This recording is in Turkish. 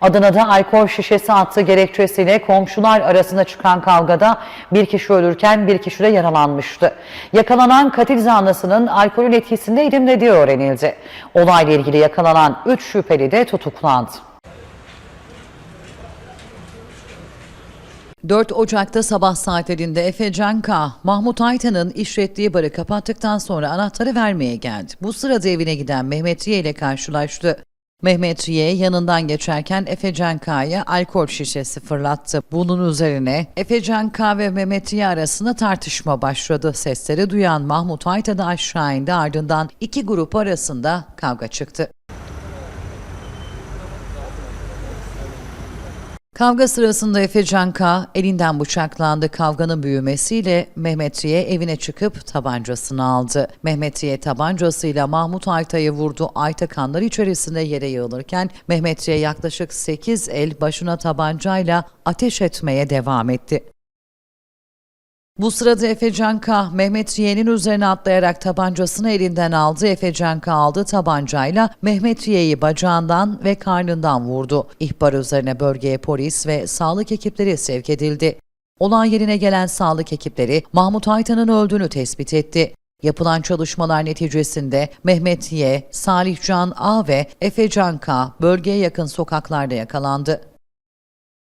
Adana'da alkol şişesi attığı gerekçesiyle komşular arasında çıkan kavgada bir kişi ölürken bir kişi de yaralanmıştı. Yakalanan katil zanlısının alkolün etkisindeydim dediği öğrenildi. Olayla ilgili yakalanan 3 şüpheli de tutuklandı. 4 Ocak'ta sabah saatlerinde Efe Canka, Mahmut Aytan'ın işlettiği barı kapattıktan sonra anahtarı vermeye geldi. Bu sırada evine giden Mehmet Y ile karşılaştı. Mehmet Y yanından geçerken Efe Canka'ya alkol şişesi fırlattı. Bunun üzerine Efe Canka ve Mehmet Y arasında tartışma başladı. Sesleri duyan Mahmut Aytan da aşağı indi ardından iki grup arasında kavga çıktı. Kavga sırasında Efe Canka elinden bıçaklandı. Kavganın büyümesiyle Mehmetiye evine çıkıp tabancasını aldı. Mehmetiye tabancasıyla Mahmut Ayta'yı vurdu. Ayta kanlar içerisinde yere yığılırken Mehmetiye yaklaşık 8 el başına tabancayla ateş etmeye devam etti. Bu sırada Efe Canka, Mehmet Yiğen'in üzerine atlayarak tabancasını elinden aldı. Efe Canka aldı tabancayla Mehmet Yiğen'i bacağından ve karnından vurdu. İhbar üzerine bölgeye polis ve sağlık ekipleri sevk edildi. Olay yerine gelen sağlık ekipleri Mahmut Aytan'ın öldüğünü tespit etti. Yapılan çalışmalar neticesinde Mehmet Y, Salih Can A ve Efe Can K bölgeye yakın sokaklarda yakalandı.